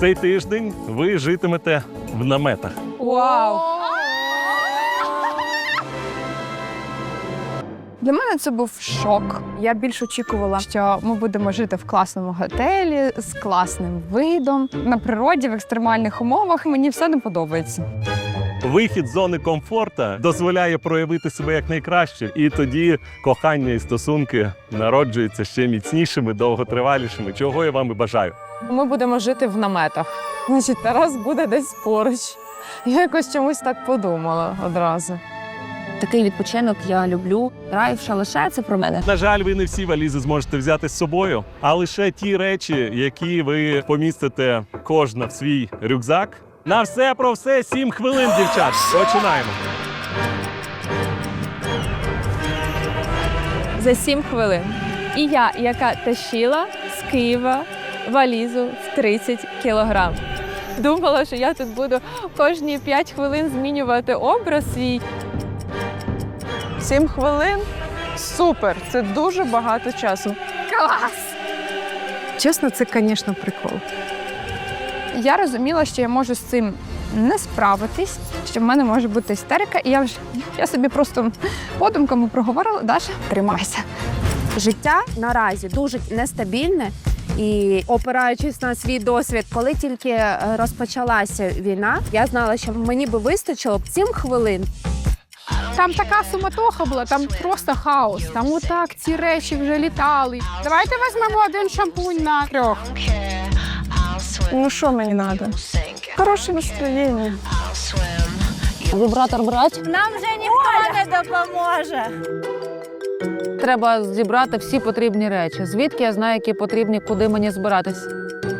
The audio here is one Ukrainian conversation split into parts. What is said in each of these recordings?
Цей тиждень ви житимете в наметах. Вау! Для мене це був шок. Я більш очікувала, що ми будемо жити в класному готелі з класним видом на природі в екстремальних умовах. Мені все не подобається. Вихід з зони комфорта дозволяє проявити себе як найкраще, і тоді кохання і стосунки народжуються ще міцнішими, довготривалішими, чого я вам і бажаю. Ми будемо жити в наметах. Значить, Тарас буде десь поруч. Я якось чомусь так подумала одразу. Такий відпочинок я люблю. Рай в шалаше це про мене. На жаль, ви не всі валізи зможете взяти з собою, а лише ті речі, які ви помістите кожна в свій рюкзак. На все про все сім хвилин, дівчат. Починаємо. За сім хвилин. І я, яка тащила з Києва валізу в 30 кілограм. Думала, що я тут буду кожні 5 хвилин змінювати образ свій. Сім хвилин. Супер! Це дуже багато часу. Клас! Чесно, це, звісно, прикол. Я розуміла, що я можу з цим не справитись, що в мене може бути істерика, і я вже я собі просто подумками проговорила, Даша, тримайся. Життя наразі дуже нестабільне. І опираючись на свій досвід, коли тільки е, розпочалася війна, я знала, що мені би вистачило б 7 хвилин. Там така суматоха була, там просто хаос. Там отак ці речі вже літали. Давайте візьмемо один шампунь на трьох. Ну що мені треба? Хороше настроєння. Вібратор брати. Нам вже ніхто не допоможе. Треба зібрати всі потрібні речі. Звідки я знаю, які потрібні, куди мені збиратись?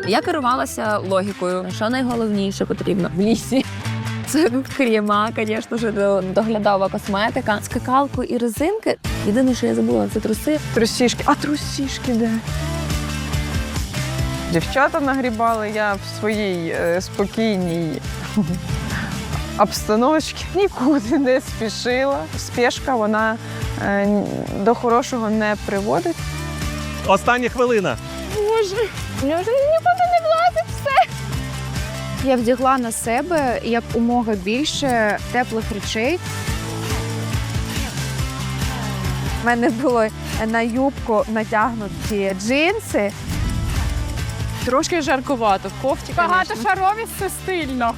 Я керувалася логікою. Що найголовніше потрібно в лісі? Це крема, звісно ж, до- доглядова косметика, скакалку і резинки. Єдине, що я забула, це труси. Трусішки. А трусішки де? Дівчата нагрібали, я в своїй е, спокійній обстановочці нікуди не спішила. Спешка вона е, до хорошого не приводить. Остання хвилина. Я вдягла на себе як умога більше теплих речей. У мене було на юбку натягнуті джинси. Трошки жаркувато, в кофті. Багатошаровість це стильно.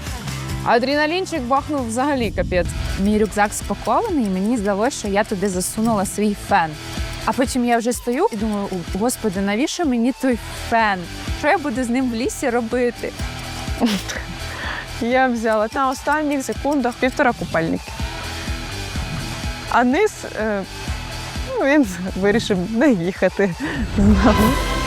Адреналінчик бахнув взагалі капець. Мій рюкзак спакований, і мені здалося, що я туди засунула свій фен. А потім я вже стою і думаю, «О, господи, навіщо мені той фен? Що я буду з ним в лісі робити? Я взяла на останніх секундах півтора купальники. А низ е, ну, він вирішив не їхати з нами.